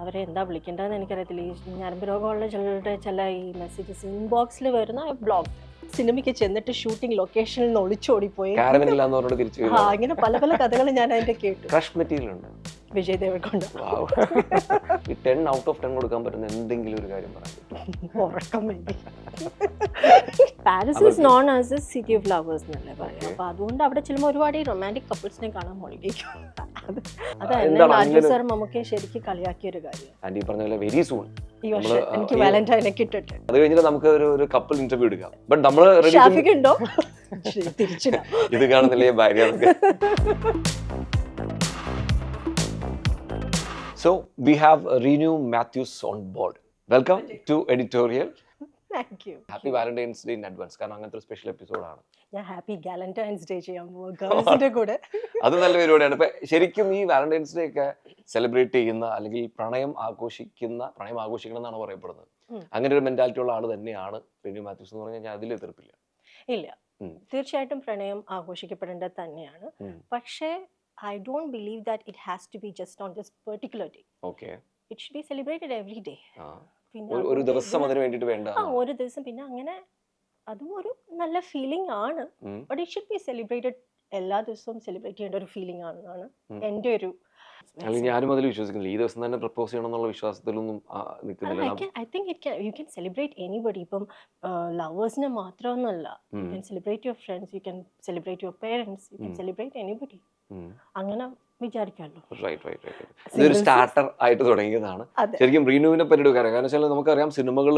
അവരെ എന്താ വിളിക്കേണ്ടതെന്ന് എനിക്കറിയത്തില്ല. ഈ ഞരമ്പ് രോഗമുള്ള ചിലരുടെ ചില ഈ മെസ്സേജസ് ഇൻബോക്സിൽ വരുന്ന ബ്ലോഗ് സിനിമയ്ക്ക് ചെന്നിട്ട് ഷൂട്ടിംഗ് ലൊക്കേഷനിൽ നിന്ന് ഒളിച്ചോടിപ്പോയി. ആ ഇങ്ങനെ പല പല കഥകൾ ഞാൻ അതിന്റെ കേട്ടു. ക്രഷ് മെറ്റീരിയൽ ഉണ്ട്? വിജയ് ദേവർക്കൊണ്ട്. ഈ ടെൻ ഔട്ട് ഓഫ് ടെൻ കൊടുക്കാൻ പറ്റുന്ന എന്തെങ്കിലും ഒരു കാര്യം പറയാം. ഉറക്കം വേണ്ടി. Paris is known as a city of lovers എന്നല്ലേ പറയാം. അപ്പൊ അതുകൊണ്ട് അവിടെ ചെല്ലുമ്പോൾ ഒരുപാട് ഈ റൊമാന്റിക് കപ്പിൾസിനെ കാണാൻ അത് എന്നെ രാജു സാർ നമുക്ക് ശരിക്കും കളിയാക്കിയ ഒരു കാര്യം. ആൻഡി ഈ പറഞ്ഞ പോലെ വെരി സൂൺ എനിക്ക് ഈ- വാലന്റൈനെ കിട്ടട്ടെ. അത് കഴിഞ്ഞിട്ട് നമുക്ക് ഒരു ഒരു കപ്പിൾ ഇന്റർവ്യൂ എടുക്കാം. ബട്ട് നമ്മൾ ഷാഫിക്ക് ഉണ്ടോ? തിരിച്ചിടാം. ഇത് കാണുന്നില്ലേ ഭാര്യ so we have Renew Matthews on board. Welcome to editorial. Thank you happy Valentine's day in advance കാരണം അങ്ങനത്തെ ഒരു സ്പെഷ്യൽ എപ്പിസോഡാണ് ഞാൻ ഹാപ്പി വാലന്റൈൻസ് ഡേ ചെയ്യാൻ പോകും ഗേൾസിന്റെ കൂടെ. അത് നല്ല പരിപാടിയാണ്. ഇപ്പൊ ശരിക്കും ഈ വാലന്റൈൻസ് ഡേ ഒക്കെ സെലിബ്രേറ്റ് ചെയ്യുന്ന അല്ലെങ്കിൽ പ്രണയം ആഘോഷിക്കുന്ന പ്രണയം ആഘോഷിക്കണം എന്നാണ് പറയപ്പെടുന്നത്. അങ്ങനെ ഒരു മെന്റാലിറ്റി ഉള്ള ആൾ തന്നെയാണ് റിനു മാത്യൂസ് എന്ന് പറഞ്ഞാൽ ഞാൻ അതിൽ എതിർപ്പില്ല. ഇല്ല. തീർച്ചയായിട്ടും പ്രണയം ആഘോഷിക്കപ്പെടേണ്ടത് തന്നെയാണ്. പക്ഷേ I don't believe that it has to be just on this particular day. Okay. It should be celebrated every day. ഒരു ദിവസം അതിന് വേണ്ടിട്ട് വേണ്ട ആ ഒരു ദിവസം പിന്നെ അങ്ങനെ അതും ഒരു നല്ല ഫീലിംഗ് ആണ്. But it should be celebrated എല്ലാ ദിവസവും സെലിബ്രേറ്റ് ചെയ്യേണ്ട ഒരു ഫീലിംഗ് ആണെന്നാണ് എന്റെ ഒരു അല്ലെങ്കിൽ ഞാനും അതിൽ വിശ്വസിക്കുന്നില്ല. ഈ ദിവസം തന്നെ പ്രപ്പോസ് ചെയ്യണം എന്നുള്ള വിശ്വാസത്തിലൊന്നും നിൽക്കുന്നില്ല. I think it you can celebrate anybody ഇപ്പം ലവേഴ്സിനെ മാത്രമൊന്നുമല്ല. You can celebrate your friends you can celebrate your parents you can celebrate anybody. അങ്ങനെ വിചാരിക്കാമല്ലോ റൈറ്റ് റൈറ്റ് റൈറ്റ് ഇതൊരു സ്റ്റാർട്ടർ ആയിട്ട് തുടങ്ങിയതാണ്. ശരിക്കും റീനുവിനെ പറ്റി കാര്യം കാരണം വെച്ചാൽ നമുക്കറിയാം സിനിമകൾ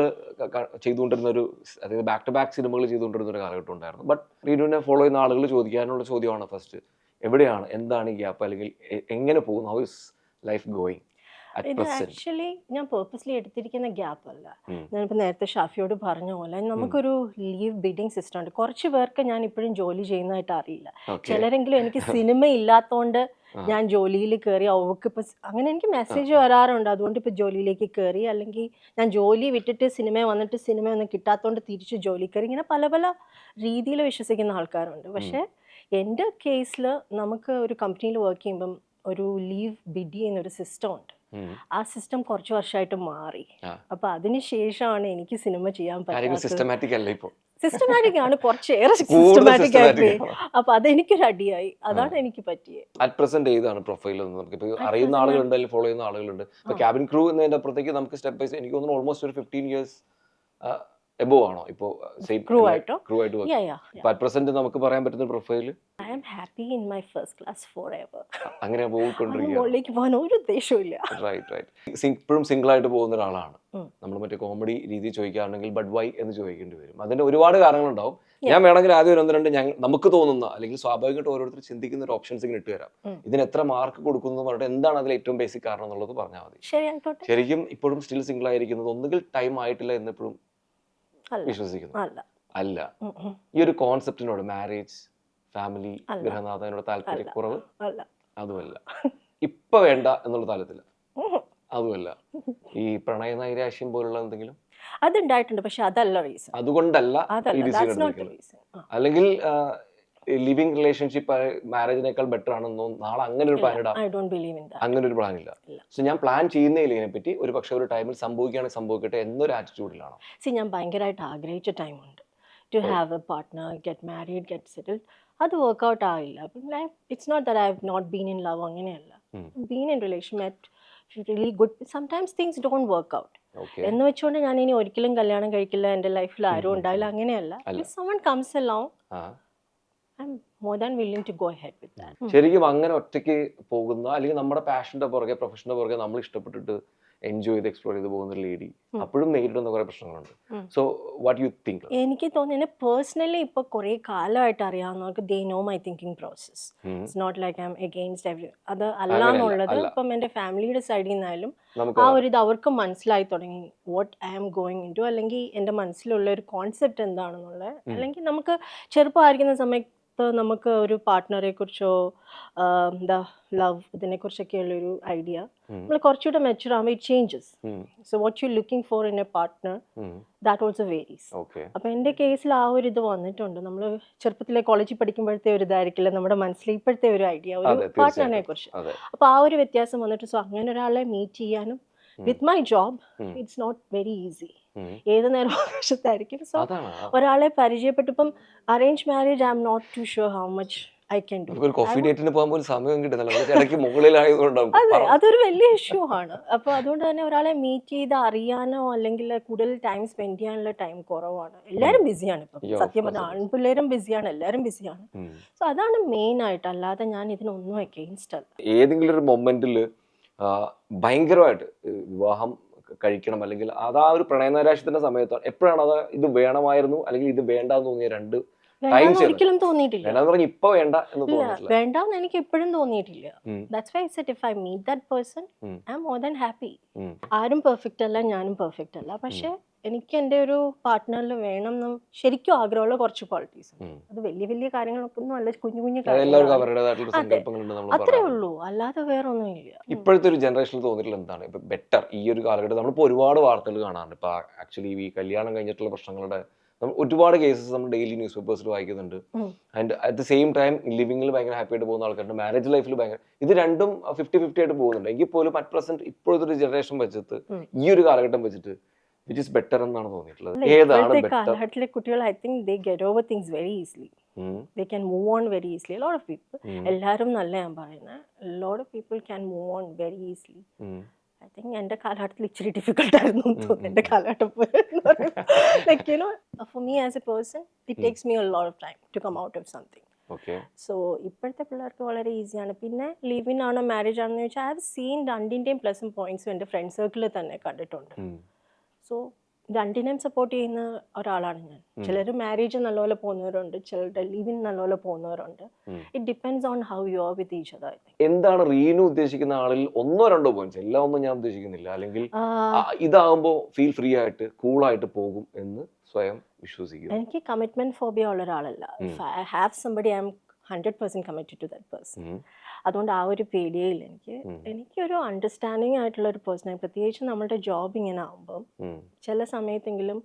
ചെയ്തുകൊണ്ടിരുന്ന ഒരു അതായത് ബാക്ക് ടു ബാക്ക് സിനിമകൾ ചെയ്തുകൊണ്ടിരുന്ന ഒരു കാലഘട്ടം ഉണ്ടായിരുന്നു ബട്ട് റീനുവിനെ ഫോളോ ചെയ്യുന്ന ആളുകൾ ചോദിക്കാനുള്ള ചോദ്യമാണ് ഫസ്റ്റ് എവിടെയാണ് എന്താണ് ഈ ഗ്യാപ്പ് അല്ലെങ്കിൽ എങ്ങനെ പോകുന്നു? ഹൗ ഇസ് ലൈഫ് ഗോയിങ് ഇത് ആക്ച്വലി ഞാൻ പേർപ്പസ്ലി എടുത്തിരിക്കുന്ന ഗ്യാപ്പ് അല്ല. ഞാനിപ്പോൾ നേരത്തെ ഷാഫിയോട് പറഞ്ഞ പോലെ നമുക്കൊരു ലീവ് ബിഡിങ് സിസ്റ്റം ഉണ്ട്. കുറച്ച് പേർക്ക് ഞാൻ ഇപ്പോഴും ജോലി ചെയ്യുന്നതായിട്ട് അറിയില്ല. ചിലരെങ്കിലും എനിക്ക് സിനിമ ഇല്ലാത്തതുകൊണ്ട് ഞാൻ ജോലിയിൽ കയറി അവർക്ക് ഇപ്പം അങ്ങനെ എനിക്ക് മെസ്സേജ് വരാറുണ്ട്. അതുകൊണ്ട് ഇപ്പോൾ ജോലിയിലേക്ക് കയറി അല്ലെങ്കിൽ ഞാൻ ജോലി വിട്ടിട്ട് സിനിമ വന്നിട്ട് സിനിമ ഒന്നും കിട്ടാത്തതുകൊണ്ട് തിരിച്ച് ജോലി കയറി ഇങ്ങനെ പല പല രീതിയിൽ വിശ്വസിക്കുന്ന ആൾക്കാരുണ്ട്. പക്ഷേ എന്റെ കേസിൽ നമുക്ക് ഒരു കമ്പനിയിൽ വർക്ക് ചെയ്യുമ്പം ഒരു ലീവ് ബിഡ് ചെയ്യുന്ന ഒരു സിസ്റ്റം ഉണ്ട്. ആ സിസ്റ്റം കുറച്ച് വർഷമായിട്ട് മാറി. അപ്പൊ അതിനുശേഷമാണ് എനിക്ക് സിനിമ ചെയ്യാൻ പറ്റുന്നത് സിസ്റ്റമാറ്റിക് ആണ്. കുറച്ചേറെ സിസ്റ്റമാറ്റിക് ആയിട്ട് അപ്പൊ അതെനിക്കൊരു അടിയായി. അതാണ് എനിക്ക് പറ്റിയത്. അറ്റ് പ്രസന്റ് ഏതാണ് പ്രൊഫൈൽ നമുക്ക് ഇപ്പൊ അറിയുന്ന ആളുകളുണ്ട് അല്ലെങ്കിൽ ഫോളോ ചെയ്യുന്ന ആളുകളുണ്ട്. ഇപ്പൊ. ക്യാബിൻ ക്രൂ എന്നതിന്റെ അപ്പുറത്തേക്ക് നമുക്ക് സ്റ്റെപ്പ് ബൈ എനിക്ക് തോന്നുന്നു ഓൾമോസ്റ്റ് ഒരു ഫിഫ്റ്റീൻ ഇയേഴ്സ് എബോ ആണോ? ഇപ്പോ ക്രൂ ആയിട്ടോ? ക്രൂ ആയിട്ട് യാ യാ അറ്റ് പ്രസന്റ് നമുക്ക് പറയാൻ പറ്റുന്ന profile I am happy in my first class forever അങ്ങനെ പോയിക്കൊണ്ടിരിക്കുക മുകളിലേക്ക് പോകാൻ ഒരു ഉദ്ദേശവുമില്ല. റൈറ്റ് റൈറ്റ് ഇപ്പോഴും സിംഗിൾ ആയിട്ട് പോകുന്ന ഒരാളാണ് നമ്മൾ മറ്റേ കോമഡി രീതി ചോദിക്കുകയാണെങ്കിൽ ബഡ് വൈ എന്ന് ചോദിക്കേണ്ടി വരും. അതിന്റെ ഒരുപാട് കാരണങ്ങളുണ്ടാവും. ഞാൻ വേണമെങ്കിൽ ആദ്യം ഒരു ഒന്ന് രണ്ട് ഞങ്ങൾ നമുക്ക് തോന്നുന്ന അല്ലെങ്കിൽ സ്വാഭാവികമായിട്ട് ഓരോരുത്തർ ചിന്തിക്കുന്ന ഒരു ഓപ്ഷൻസ് ഇങ്ങനെ ഇട്ട് തരാം. ഇതിന് എത്ര മാർക്ക് കൊടുക്കുന്നു പറഞ്ഞിട്ട് എന്താണ് അതിൽ ഏറ്റവും ബേസിക് കാരണം എന്നുള്ളത് പറഞ്ഞാൽ മതി. ശരിക്കും ഇപ്പോഴും സ്റ്റിൽ സിംഗിൾ ആയിരിക്കുന്നത് ഒന്നുകിൽ ടൈം ആയിട്ടില്ല എന്ന് എപ്പോഴും അല്ല വിശ്വസിക്കുന്നു. അല്ല. ഈ ഒരു കോൺസെപ്റ്റിനോട് മാരേജ് ഫാമിലി. ഗൃഹനാഥനോട് താല്പര്യക്കുറവ് അതുമല്ല. ഇപ്പൊ വേണ്ട എന്നുള്ള താല്പര്യത്തില്ല അതുമല്ല. ഈ പ്രണയ നൈരാശ്യം പോലുള്ള എന്തെങ്കിലും? അതുണ്ടായിട്ടുണ്ട് പക്ഷെ അതല്ല റീസൺ അതുകൊണ്ടല്ല അല്ലെങ്കിൽ ലിവിങ് റിലേഷൻഷിപ്പ് മാരേജിനേക്കാൾ ബെറ്റർ ആണെന്നോ നാളെ അങ്ങനെ ഒരു പ്ലാൻ ഇടാം. അങ്ങനെ ഒരു പ്ലാൻ ഇല്ല. സോ ഞാൻ പ്ലാൻ ചെയ്യുന്നതിൽ ഇതിനെപ്പറ്റി ഒരു പക്ഷേ ഒരു ടൈമിൽ സംഭവിക്കുകയാണെങ്കിൽ സംഭവിക്കട്ടെ എന്നൊരു ആറ്റിറ്റ്യൂഡിലാണ് സി ഞാൻ ഭയങ്കരമായിട്ട് ആഗ്രഹിച്ച ടൈമുണ്ട് to. Have a partner get married get settled അത് വർക്ക്ഔട്ട് ആയില്ല. It's not that I have not been in love അങ്ങനെയല്ല. Been in relation met really good sometimes things don't work out എന്ന് വെച്ചുകൊണ്ട് ഞാൻ ഇനി ഒരിക്കലും കല്യാണം കഴിക്കില്ല എന്റെ ലൈഫിൽ ആരും. ഉണ്ടായില്ല അങ്ങനെയല്ല. സമൺ കംസ് എല്ലാം more than willing to go head with that ശരിക്കും അങ്ങനെ ഒറ്റയ്ക്ക് പോകുന്ന അല്ലെങ്കിൽ നമ്മുടെ പാഷന്റെ പുറകെ പ്രൊഫഷന്റെ പുറകെ നമ്മൾ ഇഷ്ടപ്പെട്ടിട്ട് എൻജോയ് ചെയ്ത് എക്സ്പ്ലോർ ചെയ്ത് പോകുന്ന ഒരു ലേഡി അപ്പോഴും നേരിടുന്ന കുറെ പ്രശ്നങ്ങളുണ്ട്. സോ വാട്ട് യു തിങ്ക് എനിക്ക് തോന്നുന്നു പേഴ്സണലി ഇപ്പോൾ കുറേ കാലമായിട്ട് അറിയാവുന്നവർക്ക് they know my thinking process it's not like I am against every അത് അല്ല അങ്ങനെയല്ല, എന്നുള്ളത് അല്ല. ഇപ്പം എന്റെ ഫാമിലിയുടെ സൈഡിൽ നിന്നായാലും ആ ഒരു ഇത് അവർക്ക് മനസ്സിലായി തുടങ്ങി. What I am going in അല്ലെങ്കിൽ എന്റെ മനസ്സിലുള്ള ഒരു കോൺസെപ്റ്റ് എന്താണെന്നുള്ളത് അല്ലെങ്കിൽ നമുക്ക് ചെറുപ്പമായിരിക്കുന്ന സമയത്ത് നമുക്ക് ഒരു പാർട്ട്ണറെ കുറിച്ചോ എന്താ ലവ് ഇതിനെക്കുറിച്ചൊക്കെ ഉള്ളൊരു ഐഡിയ നമ്മൾ കുറച്ചുകൂടെ മെച്ചുർ ആകുമ്പോൾ it changes so what you looking for in a partner that also varies അപ്പൊ എന്റെ കേസിൽ ആ ഒരു ഇത് വന്നിട്ടുണ്ട്. നമ്മൾ ചെറുപ്പത്തിലെ കോളേജിൽ പഠിക്കുമ്പോഴത്തെ ഒരു ഇതായിരിക്കില്ല. നമ്മുടെ മനസ്സിൽ ഇപ്പോഴത്തെ ഒരു ഐഡിയ ഒരു. പാർട്ട്ണറിനെ കുറിച്ച്. അപ്പൊ അപ്പോൾ ആ ഒരു വ്യത്യാസം വന്നിട്ട് സോ അങ്ങനെ ഒരാളെ മീറ്റ് ചെയ്യാനും with my job. It's not very easy. ഏത് നേരം വശത്തായിരിക്കും സോ ഒരാളെ പരിചയപ്പെട്ടപ്പം arrange marriage I am not too sure how much I can do coffee ഡേറ്റിന് പോകാൻ പോലും സമയം കിട്ടുന്നില്ല. അതെ അതൊരു വലിയ ഇഷ്യൂ ആണ്. അപ്പൊ അതുകൊണ്ട് തന്നെ ഒരാളെ മീറ്റ് ചെയ്ത് അറിയാനോ അല്ലെങ്കിൽ കൂടുതൽ ടൈം സ്പെൻഡ് ചെയ്യാനുള്ള ടൈം കുറവാണ്. എല്ലാരും ബിസിയാണ് ഇപ്പം. സത്യം പറഞ്ഞാൽ ആൺപിള്ളേരും ബിസിയാണ് എല്ലാരും ബിസിയാണ് സോ അതാണ് മെയിൻ ആയിട്ട്. അല്ലാതെ ഞാൻ ഇതിനൊന്നും അഗെയിൻസ്റ്റ് അല്ല. ഏതെങ്കിലും ഒരു മൊമെന്റിൽ ഭയങ്കരമായിട്ട് വിവാഹം കഴിക്കണം അല്ലെങ്കിൽ അത് ആ ഒരു പ്രണയനൈരാശ്യത്തിന്റെ സമയത്ത് എപ്പോഴാണ് അത് ഇത് വേണമായിരുന്നു അല്ലെങ്കിൽ ഇത് വേണ്ട എന്ന് തോന്നിയ രണ്ട്. ഒരിക്കലും തോന്നിയിട്ടില്ല. ഇപ്പൊ വേണ്ട എന്ന് ഇല്ല വേണ്ട എന്ന് എനിക്ക് എപ്പോഴും തോന്നിയിട്ടില്ല. That's why set if I meet that person I am more than happy ആരും പെർഫെക്റ്റ് അല്ല ഞാനും പെർഫെക്റ്റ് അല്ല. പക്ഷെ എനിക്ക് എന്റെ ഒരു പാർട്ട്ണറിൽ വേണം എന്ന് ശരിക്കും ആഗ്രഹമുള്ള കുറച്ച് ക്വാളിറ്റീസ്. അത് വലിയ വലിയ കാര്യങ്ങളൊക്കെ ഒന്നും അല്ല കുഞ്ഞു കുഞ്ഞു അത്രേ ഉള്ളൂ. അല്ലാതെ വേറെ ഒന്നുമില്ല ഇപ്പോഴത്തെ ഒരു ജനറേഷനിൽ തോന്നിയിട്ടുള്ള എന്താണ്? ഇപ്പൊ ബെറ്റർ ഈ ഒരു കാലഘട്ടത്തിൽ നമ്മളിപ്പോൾ ഒരുപാട് വാർത്തകൾ കാണാറുണ്ട്. ഇപ്പൊ ആക്ച്വലി ഈ കല്യാണം കഴിഞ്ഞിട്ടുള്ള പ്രശ്നങ്ങളുടെ ഒരുപാട് കേസസ് നമ്മൾ ഡെയിലി ന്യൂസ് പേപ്പേഴ്സിൽ വായിക്കുന്നുണ്ട്. And at the same time ലിവിംഗിൽ ഭയങ്കര ഹാപ്പി ആയിട്ട് പോകുന്ന ആൾക്കാരുണ്ട്. മാരേജ് ലൈഫിൽ ഭയങ്കര ഇത് രണ്ടും ഫിഫ്റ്റി ഫിഫ്റ്റി ആയിട്ട് പോകുന്നുണ്ട്. എങ്കിൽ പോലും അറ്റ് പ്രസന്റ് ഇപ്പോഴത്തെ ഒരു ജനറേഷൻ വെച്ചിട്ട് ഈ ഒരു കാലഘട്ടം വെച്ചിട്ട് വിച്ച് ഇസ് ബെറ്റർ എന്നാണ് തോന്നിയിട്ടുള്ളത്. ഏതാണ് കാലഘട്ടത്തിലെ കുട്ടികൾ I think they get over things very easily they can move on very easily lot of people എല്ലാവരും നല്ല ഞാൻ പറയുന്നത് lot of people can move on very easily I think എന്റെ കാലഘട്ടത്തിൽ ഇച്ചിരി ഡിഫിക്കൽട്ട് ആയിരുന്നു എന്ന് തോന്നുന്നു. എന്റെ കാലഘട്ടം like you know for me as a person it takes me a lot of time to come out of something so ഇപ്പോഴത്തെ പിള്ളേർക്ക് വളരെ ഈസിയാണ് പിന്നെ ലിവിൻ ആണോ മാരേജ് ആണെന്ന് ചോദിച്ചാൽ ഐ ഹാവ് സീൻ രണ്ടിന്റെയും പ്ലസും പോയിന്റ്സും എന്റെ ഫ്രണ്ട് സർക്കിളിൽ തന്നെ കണ്ടിട്ടുണ്ട്. സോ രണ്ടിനെയും സപ്പോർട്ട് ചെയ്യുന്ന ഒരാളാണ് ഞാൻ. ചിലർ മാരേജ് നല്ലപോലെ പോകുന്നവരുണ്ട് ചിലരുടെ ലിവിൻ നല്ലപോലെ പോകുന്നവരുണ്ട്. It depends on how you are with each other എന്താണ് റീനു ഉദ്ദേശിക്കുന്ന ആളിൽ ഒന്നോ രണ്ടോ പോയിന്റ്സ് എല്ലാം ഒന്നും ഞാൻ ഉദ്ദേശിക്കുന്നില്ല. അല്ലെങ്കിൽ ഇതാകുമ്പോൾ ഫീൽ ഫ്രീ ആയിട്ട് കൂൾ ആയിട്ട് പോകും എന്ന് സ്വയം വിശ്വസിക്കുന്നു. എനിക്ക് കമ്മിറ്റ്മെന്റ് ഫോബിയ ഉള്ള ഒരാളല്ല. I have somebody I'm hundred percent committed to that person. അതുകൊണ്ട് ആ ഒരു പേടിയേ ഇല്ല എനിക്ക്. എനിക്കൊരു അണ്ടർസ്റ്റാൻഡിങ് ആയിട്ടുള്ള ഒരു പേഴ്സണായി പ്രത്യേകിച്ച് നമ്മുടെ ജോബ് ഇങ്ങനെ ആകുമ്പം ചില സമയത്തെങ്കിലും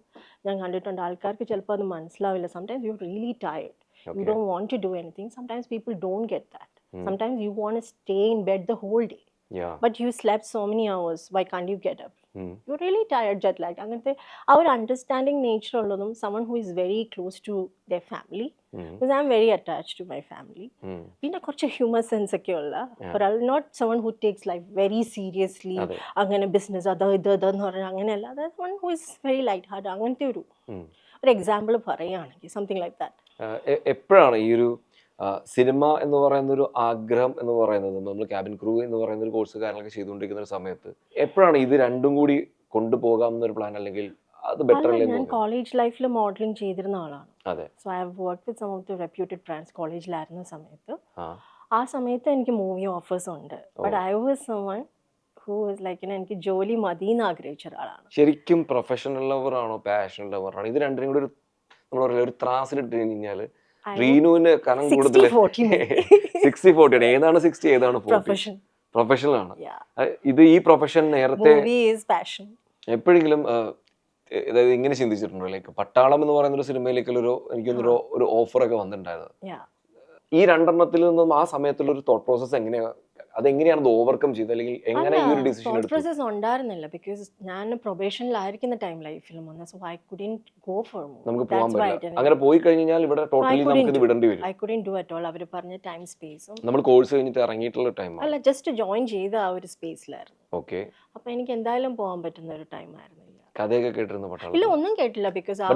ഞാൻ കണ്ടിട്ടുണ്ട് ആൾക്കാർക്ക് ചിലപ്പോൾ അത് മനസ്സിലാവില്ല. Sometimes you really tired you do want to do anything sometimes people don't get that. Sometimes you want stay in bed the whole day. But you slept so many hours why can't you get up. You really tired jet lag അങ്ങനത്തെ ആ ഒരു understanding nature ഉള്ളതും someone who is very close to the family. Because I'm very attach to my family. പിന്നെ കുറച്ച് humour sense ഒക്കെ ഉള്ള ഒരാൾ not someone who takes life very seriously അതെ. അങ്ങനെ ബിസിനസ് അത് ഇത് ഇതെന്ന് പറഞ്ഞാൽ അങ്ങനെയല്ല. അതായത് one who is very light heart അങ്ങനത്തെ ഒരു. ഒരു എക്സാമ്പിൾ പറയുകയാണെങ്കിൽ സംതിങ് ലൈക്ക് ദാറ്റ് എപ്പോഴാണ് ഈ ഒരു സിനിമ എന്ന് പറയുന്ന ഒരു ആഗ്രഹം എന്ന് പറയുന്നത്? നമ്മൾ ക്യാബിൻ ക്രൂ എന്ന് പറയുന്ന ഒരു കോഴ്സ് കാര്യങ്ങളൊക്കെ ചെയ്തുകൊണ്ടിരിക്കുന്ന ഒരു സമയത്ത് എപ്പോഴാണ് ഇത് രണ്ടും കൂടി കൊണ്ടുപോകാം എന്നൊരു പ്ലാൻ അല്ലെങ്കിൽ അത് ബെറ്റർ അല്ലേ ഞാൻ കോളേജ് ലൈഫിൽ മോഡലിംഗ് ചെയ്തിരുന്ന ആളാണ്. അതെ. So I have work with some of the reputed brands കോളേജിലായിരുന്ന സമയത്ത്. ആ. സമയത്ത് എനിക്ക് മൂവി ഓഫേഴ്സ് ഉണ്ട്. But I was someone who is like എനിക്ക് ജോലി മതി എന്ന് ആഗ്രഹിച്ച ഒരാളാണ്. ശരിക്കും പ്രൊഫഷണൽ ലവർ ആണോ പാഷൻ ലവർ ആണോ? ഇത് രണ്ടിനും കൂടി ഒരു നമ്മൾ പറയുക ഒരു ത്രാസിലിട്ട് കഴിഞ്ഞാൽ റീനുവിന് കനം കൂടുതൽ 60-40 സിക്സ്റ്റി ഫോർട്ടി ആണ്. ഏതാണ് സിക്സ്റ്റി ഏതാണ് പ്രൊഫഷണൽ ആണ്. ഇത് ഈ പ്രൊഫഷൻ നേരത്തെ എപ്പോഴെങ്കിലും അതായത് ഇങ്ങനെ ചിന്തിച്ചിട്ടുണ്ടോ ലൈക്ക് പട്ടാളം എന്ന് പറയുന്ന ഒരു സിനിമയിലേക്കുള്ള ഒരു എനിക്കൊന്നൊരു ഒരു ഓഫർ ഒക്കെ വന്നിട്ടുണ്ടായത് ഈ രണ്ടെണ്ണത്തിൽ നിന്നും ആ സമയത്തുള്ള ഒരു തോട്ട് പ്രോസസ് എങ്ങനെയാണ് അതെങ്ങനെയാണ് അത് ഓവർകം ചെയ്തത്? അല്ലെങ്കിൽ എങ്ങനെ ഈ ഒരു ഡിസിഷൻ എടുത്തു? പ്രോസസ് ഉണ്ടായിരുന്നില്ല. ബിക്കോസ് ഞാൻ പ്രൊബേഷനിലായിരിക്കുന്ന ടൈം ലൈഫിലും വന്ന so I couldn't go for നമുക്ക് പോകാൻ പറ്റില്ല. അങ്ങനെ പോയി കഴിഞ്ഞാൽ ഇവിടെ ടോട്ടലി നമുക്ക് ഇത് വിടേണ്ടി വരും. I couldn't do at all അവർ പറഞ്ഞ ടൈം സ്പേസും നമ്മൾ കോഴ്സ് കഴിഞ്ഞിട്ട് ഇറങ്ങിയിട്ടുള്ള ടൈമാണ് അല്ല ജസ്റ്റ് ജോയിൻ ചെയ്ത ആ ഒരു സ്പേസിലായിരുന്നു ഓക്കെ അപ്പൊ എനിക്ക് എന്തായാലും പോകാൻ പറ്റുന്ന ഒരു ടൈം ആയിരുന്നില്ല കഥയൊക്കെ കേട്ടിരുന്നു പട്ടാളം ഇല്ല ഒന്നും കേട്ടില്ല ബിക്കോസ് ആ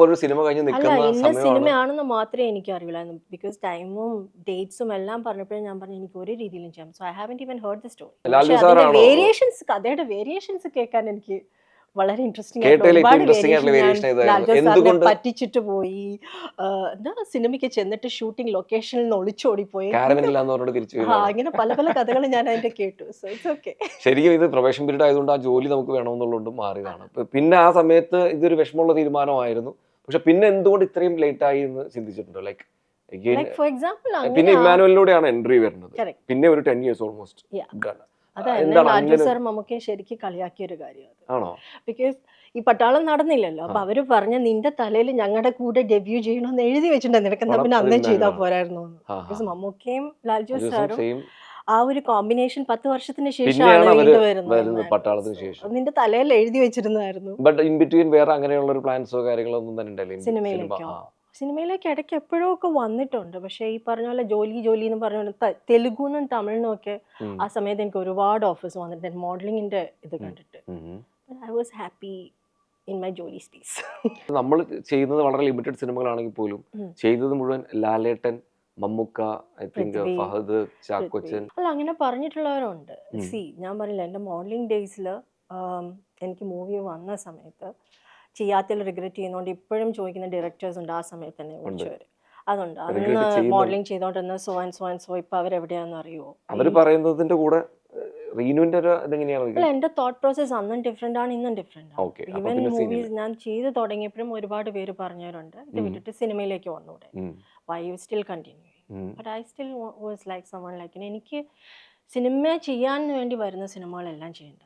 പോലൊരു സിനിമ കഴിഞ്ഞ് നിൽക്കുന്ന ഇന്ന സിനിമയാണെന്ന് മാത്രമേ എനിക്ക് അറിയില്ലായിരുന്നു ബിക്കോസ് ടൈമും ഡേറ്റ്സും എല്ലാം പറഞ്ഞപ്പോഴേ ഞാൻ പറഞ്ഞു എനിക്ക് ഒരു രീതിയിലും ചെയ്യാം so I haven't even heard the story? Variations കഥയുടെ വേരിയേഷൻസ് കേൾക്കാൻ എനിക്ക് വളരെ ഇൻട്രസ്റ്റിംഗ്? എന്തുകൊണ്ട്? പറ്റിച്ചിട്ട് പോയി. എന്താ സിനിമയ്ക്ക് ചെന്നിട്ട് ഷൂട്ടിംഗ് ലൊക്കേഷനിൽ നിന്ന് ഒളിച്ചോടി പോയി കാരവനില്ലാന്ന് പറഞ്ഞിട്ട് തിരിച്ചു ആ ഇങ്ങനെ പല പല കഥകൾ ഞാൻ അതിന്റെ കേട്ടു. സോ ഇറ്റ്സ് ഓക്കെ ശരിക്കും ഇത് പ്രൊഫഷൻ പീരീഡ് ആയതുകൊണ്ട് ആ ജോലി നമുക്ക് വേണമെന്നുള്ളതുകൊണ്ട് മാറിയതാണ്. പിന്നെ ആ സമയത്ത് ഇതൊരു വിഷമമുള്ള തീരുമാനമായിരുന്നു. പക്ഷെ പിന്നെ എന്തുകൊണ്ട് ഇത്രയും ലേറ്റ് ആയി എന്ന് ചിന്തിച്ചിട്ടുണ്ടോ? ലൈക്ക് പിന്നെ ഇമ്മാനുവലിലൂടെയാണ് എൻട്രി വരുന്നത്. പിന്നെ ഒരു ടെൻ ഇയേഴ്സ് ഓൾമോസ്റ്റ് ലാൽജു അങ്ങനെ സാർ മമ്മൂക്കെ ശരിക്കും കളിയാക്കിയ ഒരു കാര്യം ആണോ? ബിക്കോസ് ഈ പട്ടാളം നടന്നില്ലല്ലോ. അപ്പൊ അവർ പറഞ്ഞ നിന്റെ തലയിൽ ഞങ്ങളുടെ കൂടെ ഡെബ്യൂ ചെയ്യണമെന്ന് എഴുതി വെച്ചിട്ടുണ്ട്. നിനക്ക് എന്നാ പിന്നെ അന്നേ ചെയ്താൽ പോരായിരുന്നു. ബിക്കോസ് മമ്മൂക്കയും ലാൽജു സാറും ആ ഒരു കോമ്പിനേഷൻ പത്ത് വർഷത്തിന് ശേഷം. നിന്റെ തലയിൽ എഴുതി വെച്ചിരുന്നായിരുന്നു ബട്ട് ഇൻ ബിറ്റ്വീൻ വേറെ അങ്ങനെയുള്ള ഒരു പ്ലാൻസോ കാര്യങ്ങളോ ഒന്നും തന്നെ സിനിമയിലേക്കോ? സിനിമയിലേക്ക് ഇടയ്ക്ക് എപ്പോഴും ഒക്കെ വന്നിട്ടുണ്ട്. പക്ഷേ ഈ പറഞ്ഞ പോലെ ജോലി ജോലി എന്ന് പറഞ്ഞ തെലുഗുന്നും തമിഴിനും ഒക്കെ ആ സമയത്ത് എനിക്ക് ഒരുപാട് ഓഫേഴ്സ് വന്നിട്ടുണ്ട്. മോഡലിങ്ങിന്റെ ഇത് കണ്ടിട്ട്. I was happy in my ജോലി സ്പേസ് നമ്മൾ ചെയ്യുന്നത് വളരെ ലിമിറ്റഡ് സിനിമകളാണെങ്കിൽ പോലും. ചെയ്തത് മുഴുവൻ ലാലേട്ടൻ മമ്മുക്ക ഐ തിങ്ക് ഫഹദ് ചാക്കോച്ചൻ. അല്ല അങ്ങനെ പറഞ്ഞിട്ടുള്ളവരുണ്ട്. സി ഞാൻ പറഞ്ഞില്ല എന്റെ മോഡലിംഗ് ഡേയ്സിൽ എനിക്ക് മൂവി വന്ന സമയത്ത് ചെയ്യാത്തതിൽ റിഗ്രറ്റ് ചെയ്യുന്നതുകൊണ്ട് ഇപ്പോഴും ചോദിക്കുന്ന ഡയറക്ടേഴ്സ് ഉണ്ട് ആ സമയത്ത് തന്നെ വിളിച്ചവർ അതുണ്ട്. അന്ന് modelling ചെയ്തോണ്ടിരുന്ന so and so and so ഇപ്പൊ അവരെവിടെയാണെന്ന് അറിയുമോ അവർ പറയുന്നതിന്റെ കൂടെ എന്റെ അല്ല എന്റെ തോട്ട് പ്രോസസ് അന്നും ഡിഫറെന്റ് ആണ് ഇന്നും ഡിഫറെന്റ് ആണ്. ഈവൻ മൂവീസ് ഞാൻ ചെയ്ത് തുടങ്ങിയപ്പോഴും ഒരുപാട് പേര് പറഞ്ഞവരുണ്ട്. ഇത്. വിട്ടിട്ട് സിനിമയിലേക്ക് വന്നൂടെ. Why you still continue but I still was like someone like എനിക്ക് സിനിമ ചെയ്യാൻ വേണ്ടി വരുന്ന സിനിമകളെല്ലാം ചെയ്യണ്ട.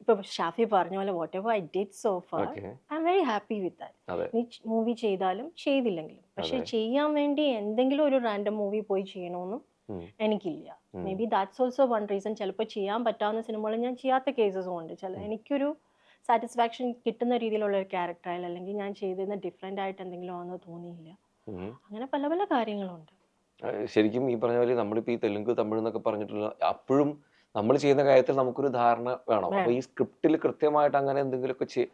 ഇപ്പം ഷാഫി പറഞ്ഞ പോലെ whatever I did so far I'm very happy with that നീ മൂവി ചെയ്താലും ചെയ്തില്ലെങ്കിലും. പക്ഷെ ചെയ്യാൻ വേണ്ടി എന്തെങ്കിലും ഒരു റാൻഡം മൂവി പോയി ചെയ്യണമെന്നും. എനിക്കില്ല. Maybe that's also one reason ചിലപ്പോൾ ചെയ്യാൻ പറ്റാവുന്ന സിനിമകൾ ഞാൻ ചെയ്യാത്ത കേസസും ഉണ്ട്. ചില എനിക്കൊരു സാറ്റിസ്ഫാക്ഷൻ കിട്ടുന്ന രീതിയിലുള്ള ഒരു ക്യാരക്ടറായാലും അല്ലെങ്കിൽ ഞാൻ ചെയ്തിരുന്ന ഡിഫറെന്റ് ആയിട്ട് എന്തെങ്കിലും ആണെന്ന് തോന്നിയില്ല. അങ്ങനെ പല പല കാര്യങ്ങളുണ്ട്. ശരിക്കും ഈ പറഞ്ഞ പോലെ നമ്മളിപ്പോ ഈ തെലുങ്ക് തമിഴ് എന്നൊക്കെ പറഞ്ഞിട്ടുള്ള അപ്പോഴും നമ്മൾ ചെയ്യുന്ന കാര്യത്തിൽ നമുക്കൊരു ധാരണ വേണം. അപ്പൊ ഈ സ്ക്രിപ്റ്റിൽ കൃത്യമായിട്ട് അങ്ങനെ എന്തെങ്കിലുമൊക്കെ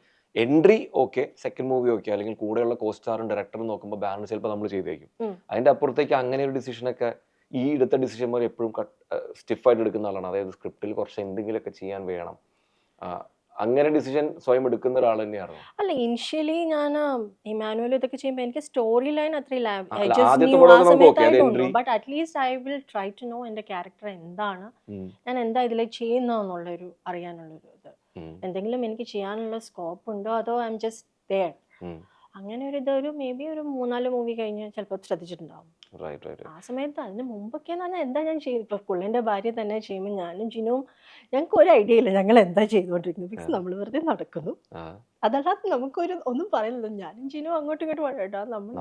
entry okay second movie okay അല്ലെങ്കിൽ കൂടെയുള്ള കോ സ്റ്റാറും ഡയറക്ടറും നോക്കുമ്പോൾ ബാലൻസ് ചിലപ്പോൾ നമ്മൾ ചെയ്തേക്കും. അതിന്റെ അപ്പുറത്തേക്ക് അങ്ങനെ ഒരു ഡിസിഷനൊക്കെ ഈ എടുത്ത ഡിസിഷന്മാർ എപ്പോഴും സ്റ്റിഫായിട്ട് എടുക്കുന്ന ആളാണ്. അതായത് സ്ക്രിപ്റ്റിൽ കുറച്ച് എന്തെങ്കിലുമൊക്കെ ചെയ്യാൻ വേണം. അങ്ങനെ ഡിസിഷൻ സ്വയം എടുക്കുന്ന ഒരാൾ തന്നെയാണ് അല്ല ഇനിഷ്യലി ഞാൻ ഇമാനുവൽ ഇതൊക്കെ ചെയ്യുമ്പോൾ എനിക്ക് സ്റ്റോറി ലൈൻ അത്രയും അല്ല, ആദ്യത്തെ പടം നമുക്ക് okay, അത് entry. But at least I will try to know എന്റെ ക്യാരക്ടർ എന്താണ്. ഞാൻ എന്താ ഇതിൽ ചെയ്യുന്നതെന്നുള്ളൊരു അറിയാനുള്ളൊരു ഇത്. എന്തെങ്കിലും എനിക്ക് ചെയ്യാനുള്ള സ്കോപ്പ് ഉണ്ടോ? അതോ ഐ എം ജസ്റ്റ് ദയർ അങ്ങനെ ഒരു ഇതൊരു മേ ബി ഒരു മൂന്നാൽ മൂവി കഴിഞ്ഞ് ചിലപ്പോൾ ശ്രദ്ധിച്ചിട്ടുണ്ടാവും. ആ സമയത്ത് അതിന് മുമ്പൊക്കെ എന്ന് പറഞ്ഞാൽ എന്താ ഞാൻ ചെയ്ത് ഇപ്പൊ പുള്ളിന്റെ ഭാര്യ തന്നെ ചെയ്യുമ്പോൾ ഞാനും ജിനുവും ഞങ്ങൾക്ക് ഒരു ഐഡിയ ഇല്ല. ഞങ്ങൾ എന്താ ചെയ്തുകൊണ്ടിരിക്കുന്നത് ബിക്കോസ് നമ്മൾ വെറുതെ നടക്കുന്നു. അതല്ലാതെ നമുക്കൊരു ഒന്നും പറയുന്നില്ല ഞാനും ജിനുവും അങ്ങോട്ടും ഇങ്ങോട്ടും വഴട്ടാ നമ്മൾ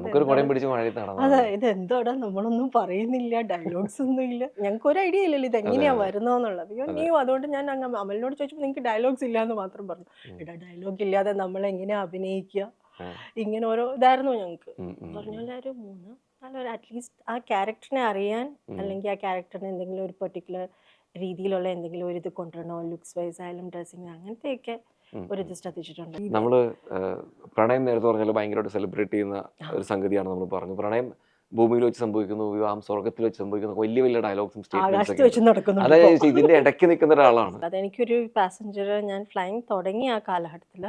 അതെ ഇത് എന്തോടാ നമ്മളൊന്നും പറയുന്നില്ല. ഡയലോഗ്സ് ഒന്നും ഇല്ല. ഞങ്ങൾക്ക് ഒരു ഐഡിയ ഇല്ലല്ലോ. ഇത് എങ്ങനെയാ. വരുന്നതെന്നുള്ളത്. നീ അതുകൊണ്ട് ഞാൻ അങ്ങ് അമലിനോട് ചോദിച്ചപ്പോൾ നിങ്ങൾക്ക് ഡയലോഗ്സ് ഇല്ല എന്ന് മാത്രം പറഞ്ഞു. ഇടാ എടാ ഡയലോഗ് ഇല്ലാതെ നമ്മൾ എങ്ങനെയാ അഭിനയിക്കുക ഇങ്ങനെ ഓരോ ഇതായിരുന്നു ഞങ്ങൾക്ക്. പറഞ്ഞ പോലെ മൂന്ന് നല്ലൊരു അറ്റ്ലീസ്റ്റ് ആ ക്യാരക്ടറിനെ അറിയാൻ അല്ലെങ്കിൽ ആ ക്യാരക്ടറിന് എന്തെങ്കിലും ഒരു പെർട്ടിക്കുലർ രീതിയിലുള്ള എന്തെങ്കിലും ഒരു ഇത് കൊണ്ടുവരണോ ലുക്സ് വൈസ് ആയാലും ഡ്രസ്സിങ് അങ്ങനത്തെയൊക്കെ ഒക്കെ ഒരു. ഇത് ശ്രദ്ധിച്ചിട്ടുണ്ട്. നമ്മൾ പ്രണയം നേരത്തെ പറഞ്ഞാൽ ഭയങ്കരമായിട്ട് സെലിബ്രേറ്റ് ചെയ്യുന്ന ഒരു സംഗതിയാണ് നമ്മൾ പറഞ്ഞു പ്രണയം ഭൂമിയിൽ വെച്ച് സംഭവിക്കുന്നു വിവാഹം സ്വർഗത്തിൽ വെച്ച് സംഭവിക്കുന്നു വലിയ വലിയ ഡയലോഗ്സും സ്റ്റേറ്റ്മെന്റ്സ് ആകാശത്ത് വെച്ച് ഉണ്ട്. നടക്കുന്നുണ്ട് അതാ ഞാൻ ഇപ്പോ. ചോദിച്ചത്, ഇതിന്റെ ഇടയ്ക്ക് നിൽക്കുന്ന ഒരാളാണ്. അതെനിക്കൊരു പാസഞ്ചർ ഞാൻ ഫ്ലൈങ് തുടങ്ങിയ ആ കാലഘട്ടത്തിൽ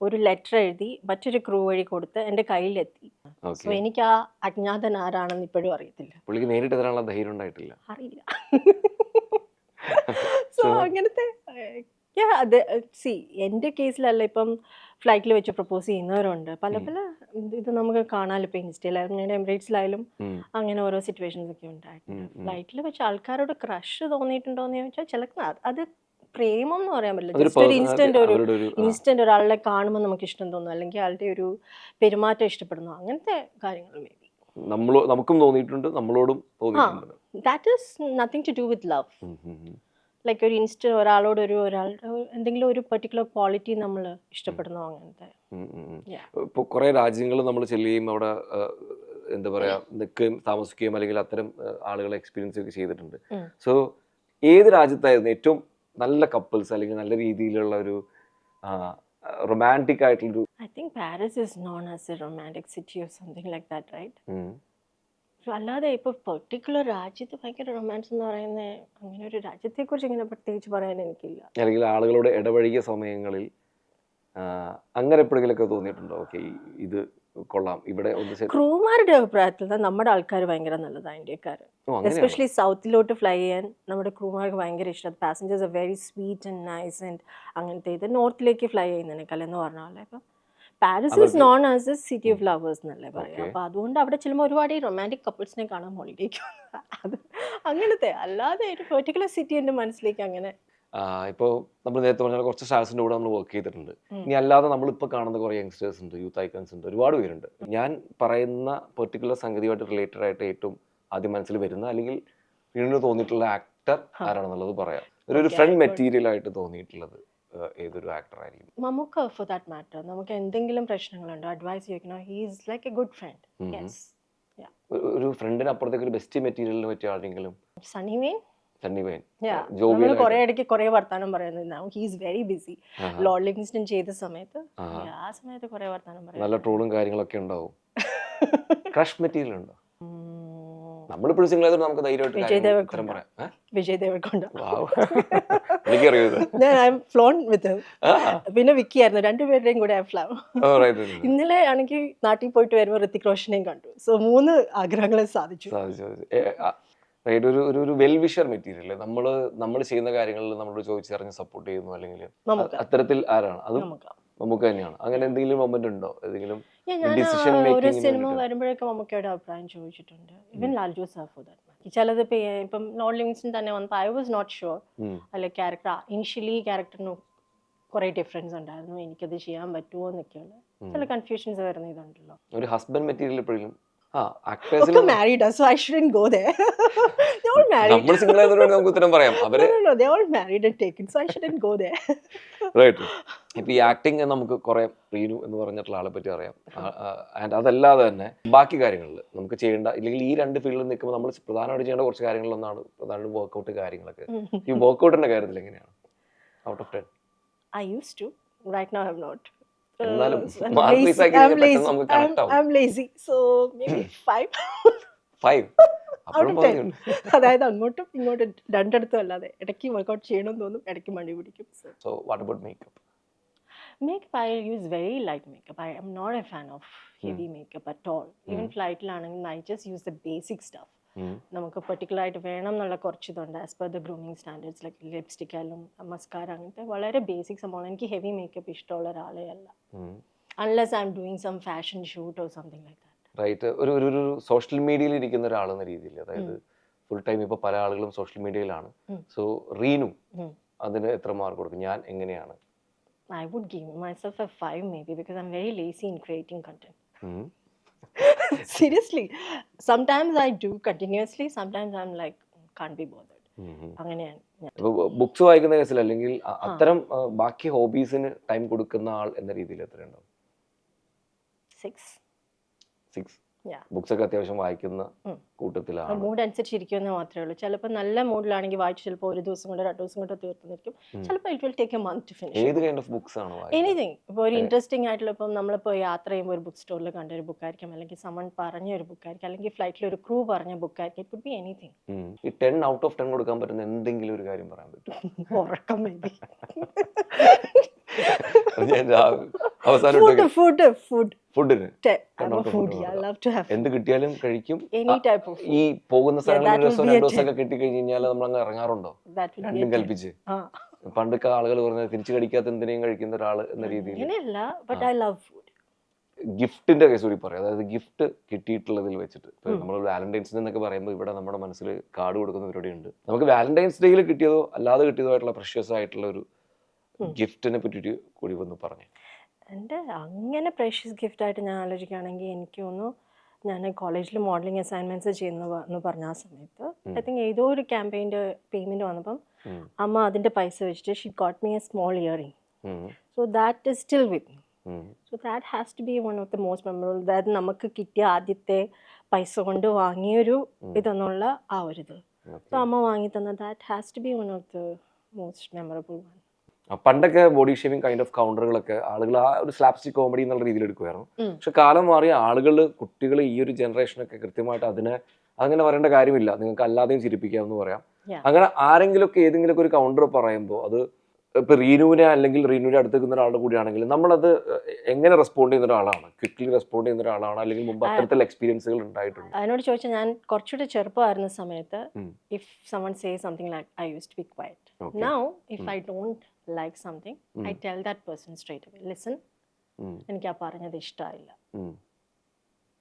ഒരു ലെറ്റർ എഴുതി മറ്റൊരു ക്രൂ വഴി കൊടുത്ത് എന്റെ കയ്യിലെത്തി. സോ എനിക്ക് ആ അജ്ഞാതൻ ആരാണെന്ന് ഇപ്പോഴും അറിയത്തില്ല. പുള്ളിക്ക് നേരിട്ട് തരാനുള്ള ധൈര്യം ഉണ്ടായിട്ടില്ല. അറിയില്ല. സോ അങ്ങനത്തെ അത് സി എന്റെ കേസിലല്ല ഇപ്പം ഫ്ലൈറ്റിൽ വെച്ച് പ്രപ്പോസ് ചെയ്യുന്നവരുണ്ട്. പല പല ഇത് നമുക്ക് കാണാമല്ലോ ഇപ്പോൾ ഇൻസ്റ്റയിലായാലും ഞാൻ എമിറേറ്റ്സിലായാലും അങ്ങനെ ഓരോ സിറ്റുവേഷൻസ് ഒക്കെ ഉണ്ടായിട്ടുണ്ട്. ഫ്ലൈറ്റിൽ വെച്ച് ആൾക്കാരോട് ക്രഷ് തോന്നിയിട്ടുണ്ടോ എന്ന് ചോദിച്ചാൽ ചിലക്ക് അത് പ്രേമം എന്ന് പറയാൻ പറ്റില്ല. ഒരു ഇൻസ്റ്റന്റ് ഒരു ഇൻസ്റ്റന്റ് ഒരാളെ കാണുമ്പോൾ നമുക്ക് ഇഷ്ടം തോന്നുന്നു അല്ലെങ്കിൽ ആളുടെ ഒരു പെരുമാറ്റം ഇഷ്ടപ്പെടുന്നു. അങ്ങനത്തെ കാര്യങ്ങൾ മേ ബി നമ്മളോ നമുക്കും തോന്നിയിട്ടുണ്ട് നമ്മളോടും തോന്നിയിട്ടുണ്ട്. That is nothing to do with love. Like ഒരു ഇൻസ്റ്റ ഒരാളോട് ഒരു ഒരാളുടെ ഒരു എന്തെങ്കിലും ഒരു പെർട്ടിക്കുലർ ക്വാളിറ്റി നമ്മൾ ഇഷ്ടപ്പെടുന്നു അങ്ങനത്തെ. ഇപ്പോൾ കുറേ രാജ്യങ്ങൾ നമ്മൾ ചെല്ലുകയും അവിടെ എന്താ പറയാ നിൽക്കുകയും താമസിക്കുകയും അല്ലെങ്കിൽ അത്തരം ആളുകളെ എക്സ്പീരിയൻസ് ഒക്കെ ചെയ്തിട്ടുണ്ട്. സോ ഏത് രാജ്യത്തായിരുന്നു ഏറ്റവും നല്ല കപ്പിൾസ് അല്ലെങ്കിൽ നല്ല രീതിയിലുള്ള ഒരു റൊമാന്റിക് ആയിട്ടുള്ളൊരു I think Paris is known as a romantic city or something like that right അല്ലാതെ ഇപ്പോൾ പെർട്ടിക്കുലർ രാജ്യത്ത് ഭയങ്കര റൊമാൻസ് എന്ന് പറയുന്ന അങ്ങനെ ഒരു രാജ്യത്തെക്കുറിച്ച് ഇങ്ങനെ പ്രത്യേകിച്ച് പറയാൻ എനിക്കില്ല. അല്ലെങ്കിൽ ആളുകളോട് ഇടപഴകിയ സമയങ്ങളിൽ അങ്ങനെ എപ്പോഴെങ്കിലുമൊക്കെ തോന്നിയിട്ടുണ്ടോ? ഓക്കെ ഇത് കൊള്ളാം. ഇവിടെ ക്രൂമാരുടെ അഭിപ്രായത്തിൽ നമ്മുടെ ആൾക്കാർ ഭയങ്കര നല്ലതാണ് ഇന്ത്യക്കാർ? എസ്പെഷ്യലി സൗത്തിലോട്ട് ഫ്ലൈ ചെയ്യാൻ നമ്മുടെ ക്രൂമാർക്ക് ഭയങ്കര ഇഷ്ടം. Passengers are very sweet and nice and അങ്ങനത്തെ ഇത് നോർത്തിലേക്ക് ഫ്ലൈ ചെയ്യുന്നതിനേക്കാൾ എന്ന് പറഞ്ഞാൽ ഇപ്പം Paris is known as a city of lovers എന്നല്ലേ പറയാം. അപ്പോൾ അതുകൊണ്ട് അവിടെ ചെല്ലുമ്പോൾ ഒരുപാട് ഈ റൊമാന്റിക് കപ്പിൾസിനെ കാണാൻ ഹോളിഡേക്ക് അത് അങ്ങനത്തെ അല്ലാതെ ഒരു പെർട്ടിക്കുലർ സിറ്റി എന്റെ മനസ്സിലേക്ക് അങ്ങനെ ഇപ്പോൾ നമ്മൾ നേരത്തെ പറഞ്ഞ കുറച്ച് സ്റ്റാർസിന്റെ കൂടെ നമ്മൾ വർക്ക് ചെയ്തിട്ടുണ്ട്. ഇനി അല്ലാതെ നമ്മളിപ്പോൾ കാണുന്ന കുറേ യങ്സ്റ്റേഴ്സ് ഉണ്ട് യൂത്ത് ഐക്കൺസ് ഉണ്ട് ഒരുപാട് പേരുണ്ട്. ഞാൻ പറയുന്ന പെർട്ടിക്കുലർ സംഗതിയുമായിട്ട് റിലേറ്റഡ് ആയിട്ട് ഏറ്റവും ആദ്യം മനസ്സിൽ വരുന്ന അല്ലെങ്കിൽ വീണ്ടും തോന്നിയിട്ടുള്ള ആക്ടർ ആരാണെന്നുള്ളത് പറയാം. ഒരു ഫ്രണ്ട് മെറ്റീരിയൽ ആയിട്ട് തോന്നിയിട്ടുള്ളത് ഏതൊരു ആക്ടർ ആയിരിക്കും? മമ്മൂക്ക ഫോർ ദാറ്റ് മാറ്റർ നമുക്ക് എന്തെങ്കിലും പ്രശ്നങ്ങളുണ്ടോ? Advice ചോദിക്കണോ? He's like a good friend ഒരു ഫ്രണ്ടിന് അപ്പുറത്തേക്ക് ഒരു ബെസ്റ്റ് മെറ്റീരിയലിന് പറ്റിയ ആരെങ്കിലും? സണി വെയിൻ സണ്ണി വെയിൻ നമ്മൾ ജോബിയൽ കുറെ ഇടയ്ക്ക് കുറെ വർത്താനം പറയുന്നത്. He's very busy Lord Livingstone ചെയ്ത സമയത്ത് ആഹാ. yeah, ആ സമയത്ത് കുറെ വർത്താനം നല്ല പറയാം ട്രോളും കാര്യങ്ങളൊക്കെ ഉണ്ടാവും. ക്രഷ് മെറ്റീരിയൽ ഉണ്ടോ? ഉം, നമ്മളിപ്പോഴും സിംഗിൾ ആയതുകൊണ്ട് നമുക്ക് ധൈര്യമായിട്ട് വിജയ് കാര്യങ്ങൾ ദേവരക്കൊണ്ട. ഉത്തരം പറയാം. ഏഹ്? വിജയ് ദേവർക്കൊണ്ട Wow. എനിക്കറിയാം ഇത്. ഞാൻ ഐ എം ഫ്ലോൺ വിത്ത് ആ, പിന്നെ വിക്കി ആയിരുന്നു. രണ്ടുപേരുടെയും കൂടെ right. ഇന്നലെ ആണെങ്കിൽ നാട്ടിൽ പോയിട്ട് വരുമ്പോൾ ഋത്തിക് റോഷനെയും കണ്ടു. സോ മൂന്ന് ആഗ്രഹങ്ങളെ സാധിച്ചു. Right, ഒരു ഒരു ഒരു വെൽ വിഷർ മെറ്റീരിയൽ നമ്മൾ നമ്മൾ ചെയ്യുന്ന കാര്യങ്ങളിൽ നമ്മളോട് ചോദിച്ചറിഞ്ഞ് സപ്പോർട്ട് ചെയ്യുന്നു അല്ലെങ്കിൽ അത്തരത്തിൽ ആരാണ്? അത് നമുക്ക്. തന്നെയാണ്. അങ്ങനെ എന്തെങ്കിലും മൊമെന്റ് ഉണ്ടോ? ഏതെങ്കിലും ഡിസിഷൻ ഒരു സിനിമ. വരുമ്പോഴൊക്കെ മമ്മൂക്കയുടെ അഭിപ്രായം ചോദിച്ചിട്ടുണ്ട്. ഇവൻ ലാൽ ജോസ് ഫോർ ദാറ്റ് ചിലത് ഇപ്പം നോൺ ലിവിങ്സ്റ്റൺ തന്നെ വന്നപ്പോൾ ഐ വാസ് നോട്ട് ഷുവർ അല്ലെ ക്യാരക്ടർ ഇനിഷ്യലി ക്യാരക്ടറിന് കുറേ ഡിഫറൻസ് ഉണ്ടായിരുന്നു. എനിക്കത് ചെയ്യാൻ പറ്റുമോ എന്നൊക്കെയാണ്. ചില കൺഫ്യൂഷൻസ് വരുന്ന ഇതുണ്ടല്ലോ. ഒരു ഹസ്ബൻഡ് മെറ്റീരിയൽ എപ്പോഴും married so I shouldn't go they married നമ്മൾ സിംഗിൾ ആയതുകൊണ്ട് നമുക്ക് ഉത്തരം പറയാം. അവർ റൈറ്റ് ഇപ്പൊ ഈ ആക്ടിങ് കുറെ റീനു എന്ന് പറഞ്ഞിട്ടുള്ള ആളെ പറ്റി അറിയാം ആൻഡ് അതല്ലാതെ തന്നെ ബാക്കി കാര്യങ്ങളിൽ നമുക്ക് ചെയ്യേണ്ട ഇല്ലെങ്കിൽ ഈ രണ്ട് ഫീൽഡിൽ നിൽക്കുമ്പോൾ നമ്മൾ പ്രധാനമായിട്ട് ചെയ്യേണ്ട കുറച്ച് കാര്യങ്ങളിലൊന്നാണ് പ്രധാനമായിട്ട് വർക്കൗട്ട് കാര്യങ്ങളൊക്കെ. ഈ വർക്കൗട്ടിന്റെ കാര്യത്തിൽ എങ്ങനെയാണ്? Out of ten to right now I'm not. എന്നാലും അതായത് അങ്ങോട്ടും ഇങ്ങോട്ടും രണ്ടിടത്തും അല്ലാതെ ഇടയ്ക്ക് വർക്ക്ഔട്ട് ചെയ്യണമെന്ന് തോന്നും ഇടയ്ക്ക് മടി പിടിക്കും. So so what about makeup makeup I use very light makeup I'm not a fan of heavy makeup at all even ഫ്ലൈറ്റിലാണെങ്കിൽ I just use the basic stuff നമുക്ക് പെർട്ടിക്കുലർ ആയിട്ട് വേണം എന്നുള്ള കുറച്ച് ഇതുണ്ട് as per the grooming standards like lipstick ആയാലും mascara അങ്ങനത്തെ വളരെ basic സംഭവം എനിക്ക് ഹെവി മേക്കപ്പ് ഇഷ്ടമുള്ള ഒരാളെ അല്ല. Unless I'm doing some fashion shoot or something like that right ഒരു ഒരു ഒരു സോഷ്യൽ മീഡിയയിൽ ഇരിക്കുന്ന ഒരാളെന്ന രീതിയിൽ അതായത് ഫുൾ ടൈം ഇപ്പൊ പല ആളുകളും സോഷ്യൽ മീഡിയയിലാണ് സോ റീനു അതിന് എത്ര മാർക്ക് കൊടുക്കും? ഞാൻ എങ്ങനെയാണ്? I would give myself a five maybe because I'm very lazy in creating content. ഉം. Seriously, sometimes I do continuously sometimes I'm like can be um. അങ്ങനെയാണ് ബുക്സ് വായിക്കുന്ന കേസിൽ അല്ലെങ്കിൽ അത്തരം ബാക്കി ഹോബീസിന് ടൈം കൊടുക്കുന്ന ആൾ എന്ന രീതിയിൽ എത്രയുണ്ടാവും? Six six. ബുക്സ് ഒക്കെ അത്യാവശ്യം വായിക്കുന്ന. കൂട്ടത്തിലാണ്. മൂഡ് അനുസരിച്ച് ഇരിക്കുമെന്ന് മാത്രമേ ഉള്ളൂ. ചിലപ്പോൾ നല്ല മൂഡിലാണെങ്കിൽ വായിച്ച് ചിലപ്പോൾ ഒരു ദിവസം കൊണ്ട് രണ്ടു ദിവസം കൊണ്ട് തീർത്തുനിൽക്കും. ചിലപ്പോൾ it will take a month to finish ഏത് കൈൻഡ് ഓഫ് ബുക്സ് ആണ് എനിത്തിങ് ഇപ്പോൾ ഒരു ഇൻട്രസ്റ്റിംഗ് ആയിട്ടുള്ള ഇപ്പം നമ്മളിപ്പോൾ യാത്ര ചെയ്യുമ്പോൾ ഒരു ബുക്ക് സ്റ്റോറിൽ കണ്ട ഒരു ബുക്കായിരിക്കും അല്ലെങ്കിൽ സമൺ പറഞ്ഞ ഒരു ബുക്കായിരിക്കും അല്ലെങ്കിൽ ഫ്ലൈറ്റിൽ ഒരു ക്രൂ പറഞ്ഞ ബുക്കായിരിക്കും ഇറ്റ് കുഡ് ബി എനിത്തിങ്. ഈ ടെൻ ഔട്ട് ഓഫ് ടെൻ കൊടുക്കാൻ പറ്റുന്ന എന്തെങ്കിലും ഒരു കാര്യം പറയാൻ പറ്റും ഉറക്കം അവസാനം ഫുഡ് ഫുഡ് ഫുഡിന് എന്ത് കിട്ടിയാലും കഴിക്കും. ഈ പോകുന്ന സ്ഥലങ്ങളിൽ രണ്ടു ദിവസമൊക്കെ കിട്ടി കഴിഞ്ഞ് കഴിഞ്ഞാൽ നമ്മൾ അങ്ങ് ഇറങ്ങാറുണ്ടോ രണ്ടും കൽപ്പിച്ച്. പണ്ടൊക്കെ ആളുകൾ പറഞ്ഞത് തിരിച്ചു കടിക്കാത്ത എന്തിനേയും കഴിക്കുന്ന ഒരാൾ എന്ന രീതിയിൽ ഗിഫ്റ്റിന്റെ കേസ് കൂടി പറയാം. അതായത് ഗിഫ്റ്റ് കിട്ടിയിട്ടുള്ളതിൽ വെച്ചിട്ട്. നമ്മൾ വാലന്റൈൻസ് ഡേ എന്നൊക്കെ പറയുമ്പോൾ ഇവിടെ നമ്മുടെ മനസ്സിൽ കാർഡ് കൊടുക്കുന്ന പരിപാടി ഉണ്ട് നമുക്ക് വാലന്റൈൻസ് ഡേയിൽ കിട്ടിയതോ അല്ലാതെ കിട്ടിയതോ ആയിട്ടുള്ള പ്രഷ്യസ് ആയിട്ടുള്ള ഒരു ഗിഫ്റ്റിനെ പറ്റി കൂടി ഒന്ന് പറഞ്ഞു. എന്റെ അങ്ങനെ പ്രേഷ്യസ് ഗിഫ്റ്റ് ആയിട്ട് ഞാൻ ആലോചിക്കുകയാണെങ്കിൽ എനിക്ക് തോന്നുന്നു ഞാൻ കോളേജിൽ മോഡലിംഗ് അസൈൻമെന്റ്സ് ചെയ്യുന്ന എന്ന് പറഞ്ഞ ആ സമയത്ത് ഐ തിങ്ക് ഏതോ ഒരു ക്യാമ്പയിന്റെ പേയ്മെന്റ് വന്നപ്പം അമ്മ അതിന്റെ പൈസ വെച്ചിട്ട് she got me a small earring so that is still with me so that has to be one of the most memorable അതായത് നമുക്ക് കിട്ടിയ ആദ്യത്തെ പൈസ കൊണ്ട് വാങ്ങിയൊരു ഇതെന്നുള്ള ആ ഒരു ഇത്. സോ അമ്മ വാങ്ങി തന്ന that has to be one of the most memorable one പണ്ടൊക്കെ ബോഡി ഷേവിങ് കൈൻഡ് ഓഫ് കൗണ്ടറുകളൊക്കെ ആളുകൾ ആ ഒരു സ്ലാപ്സ്റ്റിക് കോമഡി എന്നുള്ള രീതിയിൽ എടുക്കുമായിരുന്നു പക്ഷെ കാലം മാറി ആളുകൾ കുട്ടികൾ ഈ ഒരു ജനറേഷനൊക്കെ കൃത്യമായിട്ട് അതിനെ അങ്ങനെ പറയേണ്ട കാര്യമില്ല. നിങ്ങൾക്ക് അല്ലാതെയും ചിരിപ്പിക്കാമെന്ന് പറയാം. അങ്ങനെ ആരെങ്കിലുമൊക്കെ ഏതെങ്കിലുമൊക്കെ ഒരു കൗണ്ടർ പറയുമ്പോൾ അത് ഇപ്പൊ റീനുവിനെ അല്ലെങ്കിൽ റീനുവിനെ അടുത്ത് നിൽക്കുന്ന ഒരാളുടെ കൂടിയാണെങ്കിൽ നമ്മളത് എങ്ങനെ റെസ്പോണ്ട് ചെയ്യുന്ന ഒരാളാണ്? ക്വിക്ലി റെസ്പോണ്ട് ചെയ്യുന്ന ഒരാളാണ്? അല്ലെങ്കിൽ മുമ്പ് അത്തരത്തിലുള്ള എക്സ്പീരിയൻസുകൾ ഉണ്ടായിട്ടുണ്ട്. അതിനോട് ചോദിച്ചാൽ ഞാൻ കുറച്ചുകൂടെ ചെറുപ്പമായിരുന്ന സമയത്ത് if someone say something like I use to be quiet now if I don't like something I tell that person straight away listen. എനിക്ക് ആ പറഞ്ഞത് ഇഷ്ടമായില്ല.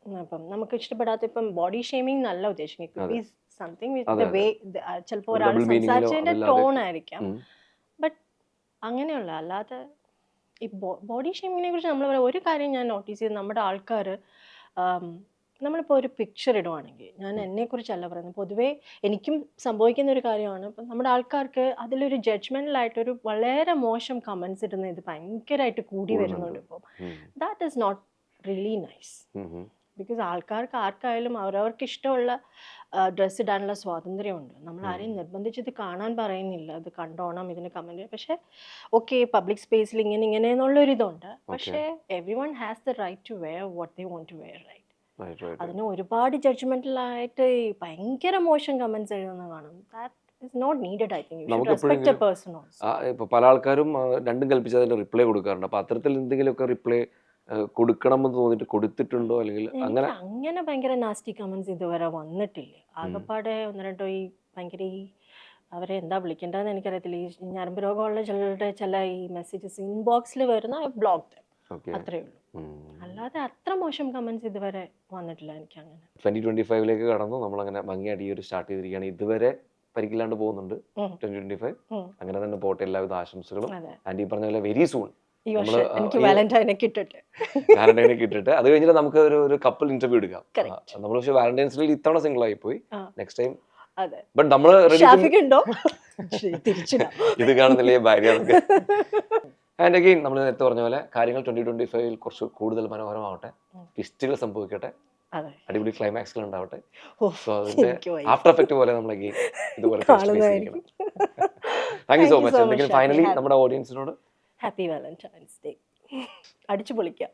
അപ്പം നമുക്ക് ഇഷ്ടപ്പെടാത്ത ഇപ്പം ബോഡി ഷേമിംഗ് നല്ല ഉദ്ദേശിക്കും സംതിങ് വിത്ത് അതെ, ദ അതെ. വേ ചിലപ്പോൾ ഒരു ഒരാൾ സംസാരിച്ചതിന്റെ ടോൺ ആയിരിക്കാം. ബട്ട് അങ്ങനെയുള്ള അല്ലാതെ ഈ ബോഡി ഷേമിങ്ങിനെ കുറിച്ച് നമ്മൾ ഒരു കാര്യം ഞാൻ നോട്ടീസ് ചെയ്ത് നമ്മുടെ ആൾക്കാർ നമ്മളിപ്പോൾ ഒരു പിക്ചർ ഇടുവാണെങ്കിൽ ഞാൻ എന്നെക്കുറിച്ചല്ല പറയുന്നത്. പൊതുവേ എനിക്കും സംഭവിക്കുന്ന ഒരു കാര്യമാണ് നമ്മുടെ ആൾക്കാർക്ക് അതിലൊരു ജഡ്ജ്മെന്റലായിട്ടൊരു വളരെ മോശം കമൻസ് ഇടുന്ന ഇത് ഭയങ്കരമായിട്ട് കൂടി വരുന്നുണ്ട് ഇപ്പോൾ that is not really nice because ആൾക്കാർക്ക് ആർക്കായാലും അവരവർക്ക് ഇഷ്ടമുള്ള ഡ്രസ്സ് ഇടാനുള്ള സ്വാതന്ത്ര്യമുണ്ട്. നമ്മൾ ആരെയും നിർബന്ധിച്ച് ഇത് കാണാൻ പറയുന്നില്ല. അത് കണ്ടോണം ഇതിന് കമന്റ് പക്ഷേ ഓക്കെ പബ്ലിക് സ്പേസിൽ ഇങ്ങനെ ഇങ്ങനെ എന്നുള്ളൊരിതുണ്ട്. പക്ഷേ everyone has the right to wear what they want to wear right അതിന് ഒരുപാട് ജഡ്ജ്മെന്റലായിട്ട് ഭയങ്കര മോശം കമന്റ്സ് എഴുതുന്ന കാണും. പല ആൾക്കാരും രണ്ടും കൽപ്പിച്ച റിപ്ലൈ കൊടുക്കാറുണ്ട്. അപ്പൊ അത്തരത്തിൽ എന്തെങ്കിലുമൊക്കെ റിപ്ലൈ കൊടുക്കണമെന്ന് തോന്നിട്ട് കൊടുത്തിട്ടുണ്ടോ? അല്ലെങ്കിൽ അങ്ങനെ അങ്ങനെ ഭയങ്കര നാസ്റ്റി കമന്റ്സ് ഇതുവരെ വന്നിട്ടില്ല. ആകപ്പാടെ ഒന്ന് രണ്ടോ ഈ ഭയങ്കര ഈ അവരെ എന്താ വിളിക്കേണ്ടതെന്ന് എനിക്കറിയത്തില്ല. ഈ ഞരമ്പ് രോഗമുള്ള ചിലരുടെ ചില ഈ മെസ്സേജസ് ഇൻബോക്സിൽ വരുന്ന ബ്ലോക്ക് അത്രയേ അത്രേ ഉള്ളൂ. അല്ലാതെ അത്ര മോശം കമന്റ്സ് ഇതുവരെ വന്നിട്ടില്ല എനിക്ക് അങ്ങനെ ട്വന്റി ട്വന്റി ഫൈവിലേക്ക് കടന്നു. നമ്മൾ അങ്ങനെ ഭംഗിയായിട്ട് ഈ ഒരു സ്റ്റാർട്ട് ചെയ്തിരിക്കുകയാണ്. ഇതുവരെ പരിക്കില്ലാണ്ട് പോകുന്നുണ്ട്. ട്വന്റി ട്വന്റി ഫൈവ് അങ്ങനെ തന്നെ പോട്ടെ എല്ലാവിധ ആശംസകളും. ആൻഡ് ഈ പറഞ്ഞ പോലെ വെരി സൂൺ എനിക്ക് വാലന്റൈനെ കിട്ടട്ടെ വാലന്റൈനെ കിട്ടിട്ട് അത് കഴിഞ്ഞിട്ട് നമുക്ക് ഒരു ഒരു കപ്പിൾ ഇന്റർവ്യൂ എടുക്കാം. നമ്മൾ പക്ഷേ വാലന്റൈൻസ് ഡേയിൽ ഇത്തവണ സിംഗിൾ ആയി പോയി നെക്സ്റ്റ് ടൈം ബട്ട് നമ്മൾ ഇത് കാണുന്നില്ലേ ഭാര്യ ആൻഡ് അഗെയിൻ നമ്മൾ നേരത്തെ പറഞ്ഞ പോലെ കാര്യങ്ങൾ ട്വന്റി ട്വന്റി ഫൈവിൽ കുറച്ച് കൂടുതൽ മനോഹരമാവട്ടെ. ട്വിസ്റ്റുകൾ സംഭവിക്കട്ടെ. അടിപൊളി ക്ലൈമാക്സുകൾ ഉണ്ടാവട്ടെ. സോ അതിന്റെ. ആഫ്റ്റർ എഫക്ട് പോലെ നമ്മൾ അഗെയിൻ ഇതുപോലെ താങ്ക് യു സോ മച്ച് എന്തെങ്കിലും ഫൈനലി. നമ്മുടെ ഓഡിയൻസിനോട് ഹാപ്പി വാലന്റൈൻസ് ഡേ അടിച്ചു പൊളിക്കാം